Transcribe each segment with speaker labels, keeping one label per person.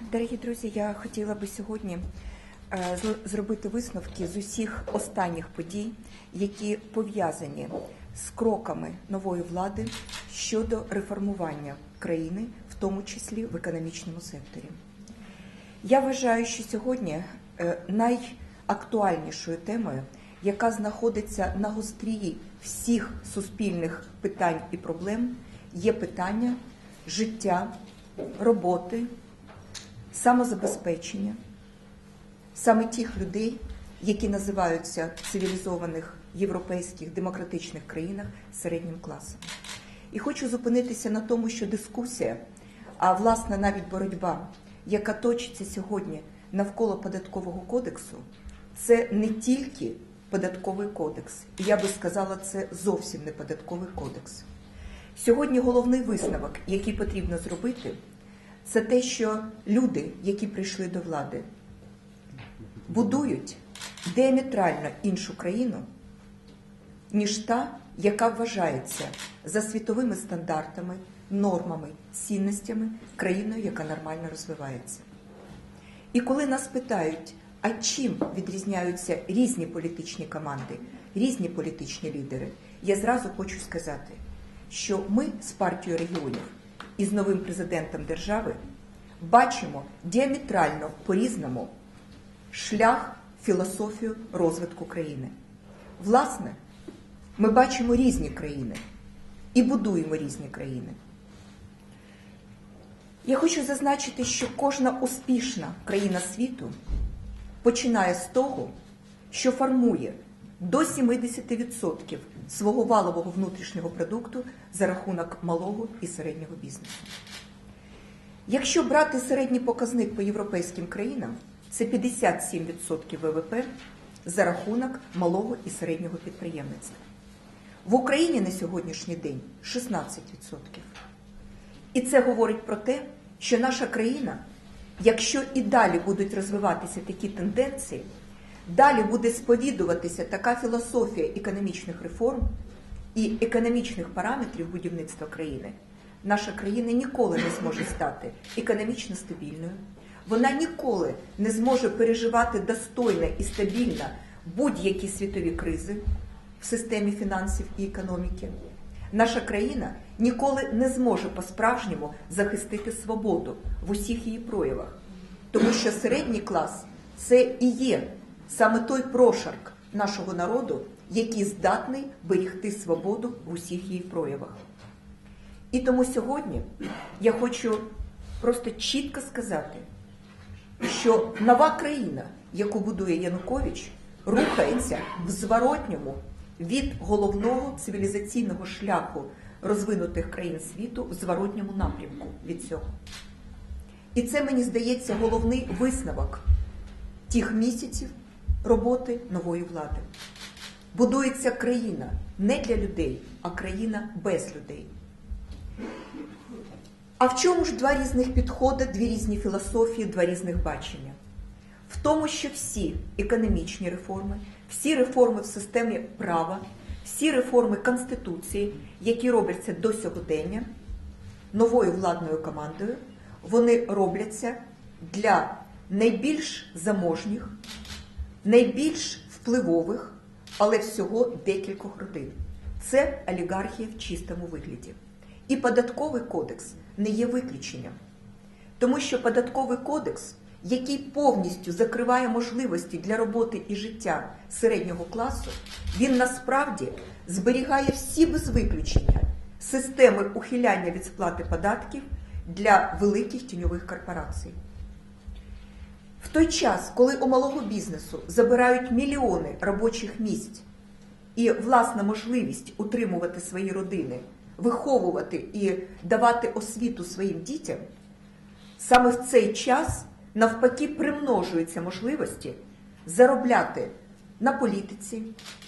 Speaker 1: Дорогі друзі, я хотіла би сьогодні е, зробити висновки з усіх останніх подій, які пов'язані з кроками нової влади щодо реформування країни, в тому числі в економічному секторі. Я вважаю, що сьогодні е, найактуальнішою темою, яка знаходиться на гострії всіх суспільних питань і проблем, є питання життя, роботи, самозабезпечення саме тих людей, які називаються в цивілізованих європейських демократичних країнах середнім класом. І хочу зупинитися на тому, що дискусія, а власне навіть боротьба, яка точиться сьогодні навколо податкового кодексу, це не тільки податковий кодекс, і я би сказала, це зовсім не податковий кодекс. Сьогодні головний висновок, який потрібно зробити, це те, що люди, які прийшли до влади, будують діаметрально іншу країну, ніж та, яка вважається за світовими стандартами, нормами, цінностями країною, яка нормально розвивається. І коли нас питають, а чим відрізняються різні політичні команди, різні політичні лідери, я зразу хочу сказати, що ми з партією регіонів і з новим президентом держави бачимо діаметрально по-різному шлях, філософію розвитку країни. Власне, ми бачимо різні країни і будуємо різні країни. Я хочу зазначити, що кожна успішна країна світу починає з того, що формує до 70% свого валового внутрішнього продукту за рахунок малого і середнього бізнесу. Якщо брати середній показник по європейським країнам, це 57% ВВП за рахунок малого і середнього підприємництва. В Україні на сьогоднішній день 16%. І це говорить про те, що наша країна, якщо і далі будуть розвиватися такі тенденції, далі буде сповідуватися така філософія економічних реформ і економічних параметрів будівництва країни, наша країна ніколи не зможе стати економічно стабільною. Вона ніколи не зможе переживати достойно і стабільно будь-які світові кризи в системі фінансів і економіки. Наша країна ніколи не зможе по-справжньому захистити свободу в усіх її проявах, тому що середній клас це і є саме той прошарк нашого народу, який здатний берегти свободу в усіх її проявах. І тому сьогодні я хочу просто чітко сказати, що нова країна, яку будує Янукович, рухається в зворотньому від головного цивілізаційного шляху розвинутих країн світу в зворотньому напрямку від цього. І це, мені здається, головний висновок тих місяців роботи нової влади. Будується країна не для людей, а країна без людей. А в чому ж два різних підходи, дві різні філософії, два різних бачення? В тому, що всі економічні реформи, всі реформи в системі права, всі реформи Конституції, які робляться до сьогодення новою владною командою, вони робляться для найбільш заможніх, найбільш впливових, але всього декількох родин. Це олігархія в чистому вигляді. І податковий кодекс не є виключенням. Тому що податковий кодекс, який повністю закриває можливості для роботи і життя середнього класу, він насправді зберігає всі без виключення системи ухиляння від сплати податків для великих тіньових корпорацій. В той час, коли у малого бізнесу забирають мільйони робочих місць і власна можливість утримувати свої родини, виховувати і давати освіту своїм дітям, саме в цей час навпаки примножуються можливості заробляти на політиці,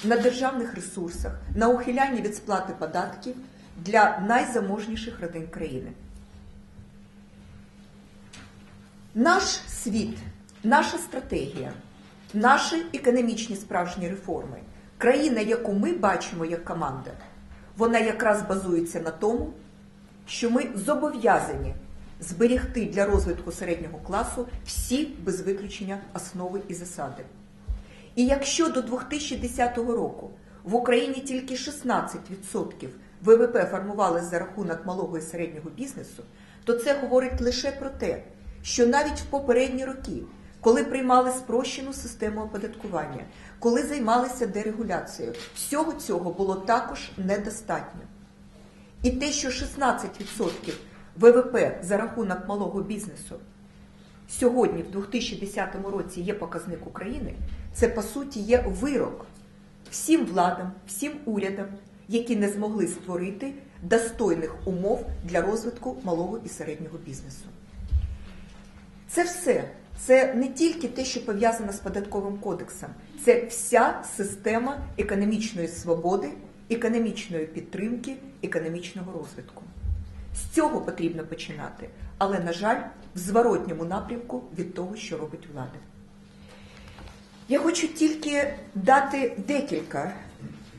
Speaker 1: на державних ресурсах, на ухилянні від сплати податків для найзаможніших родин країни. Наш світ, наша стратегія, наші економічні справжні реформи, країна, яку ми бачимо як команда, вона якраз базується на тому, що ми зобов'язані зберігти для розвитку середнього класу всі без виключення основи і засади. І якщо до 2010 року в Україні тільки 16% ВВП формувалось за рахунок малого і середнього бізнесу, то це говорить лише про те, що навіть в попередні роки, коли приймали спрощену систему оподаткування, коли займалися дерегуляцією, всього цього було також недостатньо. І те, що 16% ВВП за рахунок малого бізнесу сьогодні, в 2010 році, є показник України, це по суті є вирок всім владам, всім урядам, які не змогли створити достойних умов для розвитку малого і середнього бізнесу. Це все. Це не тільки те, що пов'язано з податковим кодексом, це вся система економічної свободи, економічної підтримки, економічного розвитку. З цього потрібно починати, але, на жаль, в зворотньому напрямку від того, що робить влада. Я хочу тільки дати декілька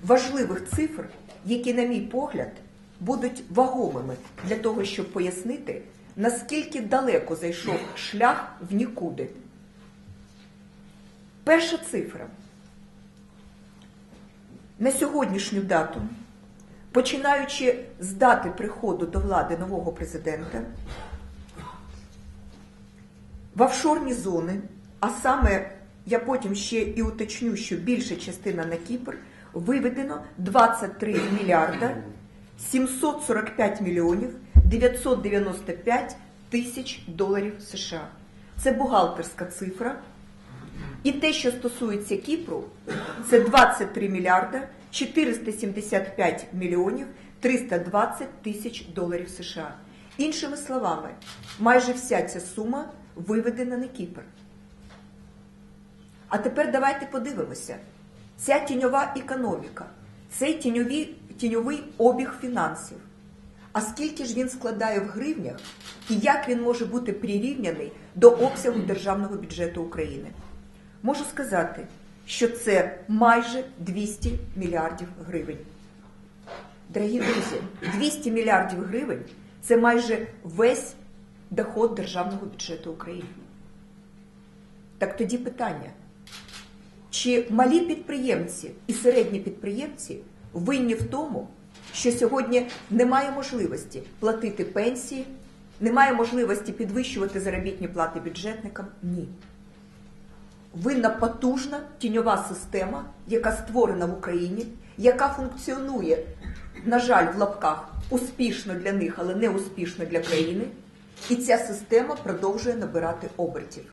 Speaker 1: важливих цифр, які, на мій погляд, будуть вагомими для того, щоб пояснити, наскільки далеко зайшов шлях в нікуди. Перша цифра. На сьогоднішню дату, починаючи з дати приходу до влади нового президента, в офшорні зони, а саме я потім ще і уточню, що більша частина на Кіпр, виведено 23 мільярда 745 мільйонів 995 тисяч доларів США. Це бухгалтерська цифра. І те, що стосується Кіпру, це 23 мільярда 475 мільйонів 320 тисяч доларів США. Іншими словами, майже вся ця сума виведена на Кіпр. А тепер давайте подивимося. Ця тіньова економіка, цей тіньові, тіньовий обіг фінансів. А скільки ж він складає в гривнях і як він може бути прирівняний до обсягу державного бюджету України? Можу сказати, що це майже 200 мільярдів гривень. Дорогі друзі, 200 мільярдів гривень це майже весь доход державного бюджету України. Так тоді питання. Чи малі підприємці і середні підприємці винні в тому, що сьогодні немає можливості платити пенсії, немає можливості підвищувати заробітні плати бюджетникам? Ні. Винна потужна тіньова система, яка створена в Україні, яка функціонує, на жаль, в лапках успішно для них, але не успішно для країни. І ця система продовжує набирати обертів.